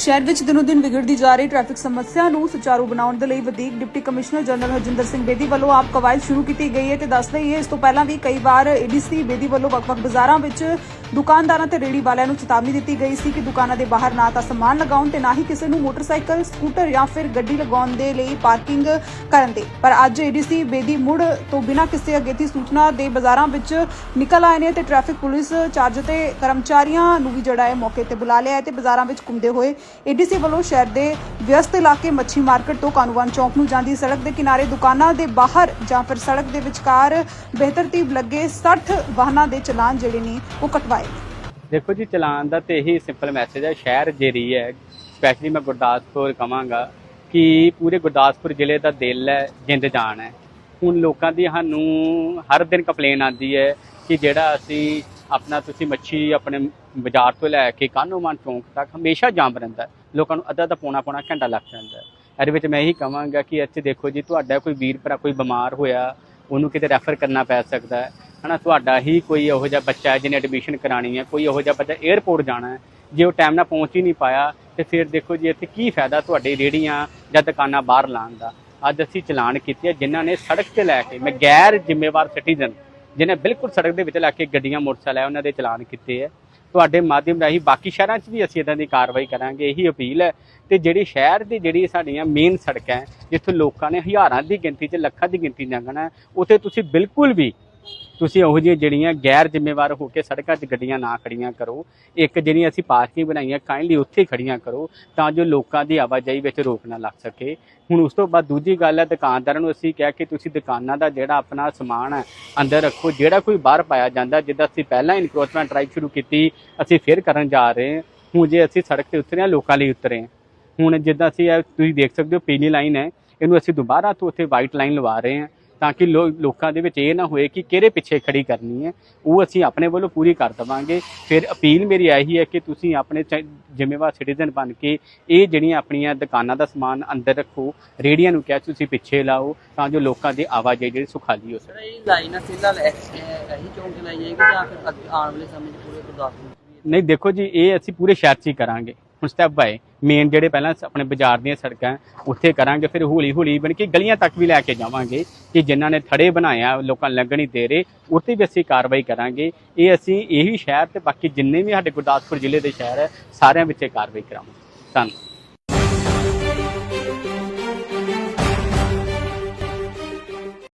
ਸ਼ਹਿਰ ਵਿੱਚ ਦਿਨੋ ਦਿਨ ਵਿਗੜਦੀ ਜਾ ਰਹੀ ਟ੍ਰੈਫਿਕ ਸਮੱਸਿਆ ਨੂੰ ਸੁਚਾਰੂ ਬਣਾਉਣ ਦੇ ਲਈ ਵਧੀਕ deputy commissioner general Harjinder Singh Bedi ਵੱਲੋਂ ਆਪ ਕਵਾਇਦ ਸ਼ੁਰੂ ਕੀਤੀ ਗਈ ਹੈ ਤੇ ਦੱਸ ਦਈਏ, ਇਸ ਤੋਂ ਪਹਿਲਾਂ ਵੀ ਕਈ ਵਾਰ ਏਡੀਸੀ ਬੇਦੀ ਵੱਲੋਂ ਵੱਖ-ਵੱਖ ਬਾਜ਼ਾਰਾਂ ਵਿੱਚ ਦੁਕਾਨਦਾਰਾਂ ਤੇ ਰੇੜੀ ਵਾਲਿਆਂ ਨੂੰ ਚੇਤਾਵਨੀ ਦਿੱਤੀ ਗਈ ਸੀ ਕਿ ਦੁਕਾਨਾਂ ਦੇ ਬਾਹਰ ਨਾ ਤਾਂ ਸਮਾਨ ਲਗਾਉਣ ਤੇ ਨਾ ਹੀ ਕਿਸੇ ਨੂੰ ਮੋਟਰਸਾਈਕਲ, ਸਕੂਟਰ ਜਾਂ ਫਿਰ ਗੱਡੀ ਲਗਾਉਣ ਦੇ ਲਈ ਪਾਰਕਿੰਗ ਕਰਨ ਦੇ। ਪਰ ਅੱਜ ਏਡੀਸੀ ਬੇਦੀ ਮੁੜ ਤੋਂ ਬਿਨਾਂ ਕਿਸੇ ਅਗੇਤੀ ਸੂਚਨਾ ਦੇ ਬਾਜ਼ਾਰਾਂ ਵਿੱਚ ਨਿਕਲ ਆਏ ਨੇ ਤੇ ਟ੍ਰੈਫਿਕ ਪੁਲਿਸ ਚਾਰਜ ਤੇ ਕਰਮਚਾਰੀਆਂ ਨੂੰ ਵੀ ਜਿਹੜਾ ਹੈ ਮੌਕੇ ਤੇ ਬੁਲਾ ਲਿਆ ਹੈ ਤੇ ਬਾਜ਼ਾਰਾਂ ਵਿੱਚ ਘੁੰਮਦੇ ਹੋਏ ਏਡੀਸੀ ਵੱਲੋਂ ਸ਼ਹਿਰ ਦੇ ਵਿਅਸਤ ਇਲਾਕੇ ਮੱਛੀ ਮਾਰਕੀਟ ਤੋਂ ਕਾਨੂੰਵਾਨ ਚੌਕ ਨੂੰ ਜਾਂਦੀ ਸੜਕ ਦੇ ਕਿਨਾਰੇ ਦੁਕਾਨਾਂ ਦੇ ਬਾਹਰ ਜਾਂ ਫਿਰ ਸੜਕ ਦੇ ਵਿਚਕਾਰ ਬਿਹਤਰ ਤੀਬ ਲੱਗੇ 60 ਵਾਹਨਾਂ ਦੇ ਚਲਾਨ ਜਿਹੜੇ ਨੇ ਉਹ ਕਟਵਾਏ ਨੇ ਦੇਖੋ ਜੀ, ਚਲਾਨ ਦਾ ਤੇ ਇਹੀ ਸਿੰਪਲ ਮੈਸੇਜ ਹੈ, ਸ਼ਹਿਰ ਜਿਹੜੀ ਹੈ। ਸਪੈਸ਼ਲੀ ਮੈਂ ਗੁਰਦਾਸਪੁਰ ਕਵਾਂਗਾ ਕਿ ਪੂਰੇ ਗੁਰਦਾਸਪੁਰ ਜ਼ਿਲ੍ਹੇ ਦਾ ਦਿਲ ਹੈ, ਜਿੰਦ ਜਾਨ ਹੈ। ਹੁਣ ਲੋਕਾਂ ਦੀ ਸਾਨੂੰ ਹਰ ਦਿਨ ਕੰਪਲੇਨ ਆਉਂਦੀ ਹੈ ਕਿ ਜਿਹੜਾ ਅਸੀਂ ਆਪਣਾ ਤੁਸੀਂ ਮੱਛੀ ਆਪਣੇ ਬਾਜ਼ਾਰ ਤੋਂ ਲੈ ਕੇ ਕਾਨੂੰਵਾਨ ਚੌਂਕ ਤੱਕ ਹਮੇਸ਼ਾ ਜਾਮ ਰਹਿੰਦਾ ਲੋਕਾਂ ਨੂੰ ਅੱਧਾ ਅੱਧਾ ਪੌਣਾ ਪੌਣਾ ਘੰਟਾ ਲੱਗ ਜਾਂਦਾ ਇਹਦੇ ਵਿੱਚ ਮੈਂ ਇਹੀ ਕਹਾਂਗਾ ਕਿ ਇੱਥੇ ਦੇਖੋ ਜੀ, ਤੁਹਾਡਾ ਕੋਈ ਵੀਰ ਭਰਾ ਕੋਈ ਬਿਮਾਰ ਹੋਇਆ, ਉਹਨੂੰ ਕਿਤੇ ਰੈਫਰ ਕਰਨਾ ਪੈ ਸਕਦਾ ਹਨਾ, ਤੁਹਾਡਾ ਹੀ ਕੋਈ ਇਹੋ ਜਿਹਾ ਬੱਚਾ ਹੈ ਜਿਹਨੇ ਐਡਮਿਸ਼ਨ ਕਰਾਣੀ ਹੈ, ਕੋਈ ਇਹੋ ਜਿਹਾ ਬੱਚਾ 에ਅਰਪੋਰਟ ਜਾਣਾ ਹੈ, ਜੇ ਉਹ ਟਾਈਮ ਨਾਲ ਪਹੁੰਚ ਹੀ ਨਹੀਂ ਪਾਇਆ, ਤੇ ਫਿਰ ਦੇਖੋ ਜੀ ਇੱਥੇ ਕੀ ਫਾਇਦਾ ਤੁਹਾਡੀ ਰੇੜੀਆਂ ਜਾਂ ਦੁਕਾਨਾਂ ਬਾਹਰ ਲਾਉਣ ਦਾ। ਅੱਜ ਅਸੀਂ ਚਲਾਨ ਕੀਤੇ ਆ ਜਿਨ੍ਹਾਂ ਨੇ ਸੜਕ ਤੇ ਲੈ ਕੇ, ਮੈਂ ਗੈਰ ਜ਼ਿੰਮੇਵਾਰ ਸਿਟੀਜ਼ਨ ਜਿਹਨੇ ਬਿਲਕੁਲ ਸੜਕ ਦੇ ਵਿੱਚ ਲੈ ਕੇ ਗੱਡੀਆਂ, ਮੋਟਰਸਾਈਕਲ ਹੈ, ਉਹਨਾਂ ਦੇ ਚਲਾਨ ਕੀਤੇ ਹੈ। ਤੁਹਾਡੇ ਮਾਧਿਅਮ ਰਾਹੀਂ ਬਾਕੀ ਸ਼ਹਿਰਾਂ 'ਚ ਵੀ ਅਸੀਂ ਇਦਾਂ ਦੀ ਕਾਰਵਾਈ ਕਰਾਂਗੇ, ਇਹੀ ਅਪੀਲ ਹੈ ਤੇ ਜਿਹੜੀ ਸ਼ਹਿਰ ਦੀ ਜਿਹੜੀ ਸਾਡੀਆਂ ਮੇਨ ਸੜਕਾਂ ਹੈ, ਜਿੱਥੇ ਲੋਕਾਂ ਨੇ ਹਜ਼ਾਰਾਂ ਦੀ ਗਿਣਤੀ 'ਚ, ਲੱਖਾਂ ਦੀ ਗਿਣਤੀ ਲੰਘਣਾ ਹੈ, ਉੱਥੇ ਤੁਸੀਂ ਬਿਲਕੁਲ ਵੀ ਤੁਸੀਂ ਉਹੋ ਜਿਹੀਆਂ ਜਿਹੜੀਆਂ ਗੈਰ ਜ਼ਿੰਮੇਵਾਰ ਹੋ ਕੇ ਸੜਕਾਂ 'ਚ ਗੱਡੀਆਂ ਨਾ ਖੜੀਆਂ ਕਰੋ, ਇੱਕ ਜਿਹੜੀਆਂ ਅਸੀਂ ਪਾਰਕਿੰਗ ਬਣਾਈਆਂ ਕਾਈਂਡਲੀ ਉੱਥੇ ਖੜੀਆਂ ਕਰੋ, ਤਾਂ ਜੋ ਲੋਕਾਂ ਦੀ ਆਵਾਜਾਈ ਵਿੱਚ ਰੋਕ ਨਾ ਲੱਗ ਸਕੇ। ਹੁਣ ਉਸ ਤੋਂ ਬਾਅਦ ਦੂਜੀ ਗੱਲ ਹੈ, ਦੁਕਾਨਦਾਰਾਂ ਨੂੰ ਅਸੀਂ ਕਿਹਾ ਕਿ ਤੁਸੀਂ ਦੁਕਾਨਾਂ ਦਾ ਜਿਹੜਾ ਆਪਣਾ ਸਮਾਨ ਹੈ, ਅੰਦਰ ਰੱਖੋ। ਜਿਹੜਾ ਕੋਈ ਬਾਹਰ ਪਾਇਆ ਜਾਂਦਾ, ਜਿੱਦਾਂ ਅਸੀਂ ਪਹਿਲਾਂ ਇਨਕਰੋਚਮੈਂਟ ਡਰਾਈਵ ਸ਼ੁਰੂ ਕੀਤੀ, ਅਸੀਂ ਫਿਰ ਕਰਨ ਜਾ ਰਹੇ ਹਾਂ। ਹੁਣ ਜੇ ਅਸੀਂ ਸੜਕ ਤੇ ਉਤਰੇ ਹਾਂ, ਲੋਕਾਂ ਲਈ ਉਤਰੇ ਹਾਂ। ਹੁਣ ਜਿੱਦਾਂ ਅਸੀਂ ਤੁਸੀਂ ਦੇਖ ਸਕਦੇ ਹੋ, ਪੀਲੀ ਲਾਈਨ ਹੈ, ਇਹਨੂੰ ਅਸੀਂ ਦੁਬਾਰਾ ਤੋਂ ਉੱਥੇ ਵਾਈਟ ਲਾਈਨ ਲਵਾ ਰਹੇ ਹਾਂ। ਤਾਂ ਕਿ ਲੋਕਾਂ ਦੇ ਵਿੱਚ ਇਹ ਨਾ ਹੋਏ ਕਿ ਕਿਹੜੇ ਪਿੱਛੇ ਖੜੀ ਕਰਨੀ ਹੈ। ਉਹ ਅਸੀਂ ਆਪਣੇ ਵੱਲੋਂ ਪੂਰੀ ਕਰ ਦਵਾਂਗੇ। ਫਿਰ ਅਪੀਲ ਮੇਰੀ ਇਹੀ ਹੈ ਕਿ ਤੁਸੀਂ ਆਪਣੇ ਜ਼ਿੰਮੇਵਾਰ ਸਿਟੀਜ਼ਨ ਬਣ ਕੇ ਇਹ ਜਿਹੜੀਆਂ ਆਪਣੀਆਂ ਦੁਕਾਨਾਂ ਦਾ ਸਮਾਨ ਅੰਦਰ ਰੱਖੋ ਰੇੜੀਆਂ ਨੂੰ ਕਿਹਾ ਤੁਸੀਂ ਪਿੱਛੇ ਲਾਓ ਤਾਂ ਜੋ ਲੋਕਾਂ ਦੀ ਆਵਾਜਾਈ ਜਿਹੜੀ ਸੁਖਾਲੀ ਹੋ ਸਕੇ। ਇਹ ਲਾਈਨ ਇਹ- ਚੌਂਕ ਤੇ ਲਾਈ ਜਾਏਗੀ ਜਾਂ ਫਿਰ ਆਉਣ ਵਾਲੇ ਸਮੇਂ 'ਚ ਪੂਰੇ ਗੁਰਦਾਸਪੁਰ ਨਹੀਂ ਦੇਖੋ ਜੀ ਇਹ ਅਸੀਂ ਪੂਰੇ ਸ਼ਹਿਰ 'ਚ ਹੀ ਕਰਾਂਗੇ। ਹੁਣ ਸਟੈਪ ਬਾਏ ਮੇਨ ਜਿਹੜੇ ਪਹਿਲਾਂ ਆਪਣੇ ਬਾਜ਼ਾਰ ਦੀਆਂ ਸੜਕਾਂ, ਉੱਥੇ ਕਰਾਂਗੇ, ਫਿਰ ਹੌਲੀ ਹੌਲੀ ਬਣ ਕੇ ਗਲੀਆਂ ਤੱਕ ਵੀ ਲੈ ਕੇ ਜਾਵਾਂਗੇ ਕਿ ਜਿਨ੍ਹਾਂ ਨੇ ਥੜੇ ਬਣਾਇਆ, ਲੋਕਾਂ ਲੰਘਣੀ ਦੇ ਰਹੇ ਉੱਤੇ ਵੀ ਅਸੀਂ ਕਾਰਵਾਈ ਕਰਾਂਗੇ। ਇਹ ਅਸੀਂ ਇਹੀ ਸ਼ਹਿਰ ਤੇ ਬਾਕੀ ਜਿੰਨੇ ਵੀ ਸਾਡੇ ਗੁਰਦਾਸਪੁਰ ਜ਼ਿਲ੍ਹੇ ਦੇ ਸ਼ਹਿਰ ਹੈ, ਸਾਰਿਆਂ ਵਿੱਚ ਇਹ ਕਾਰਵਾਈ ਕਰਾਵਾਂਗੇ ਧੰਨਵਾਦ।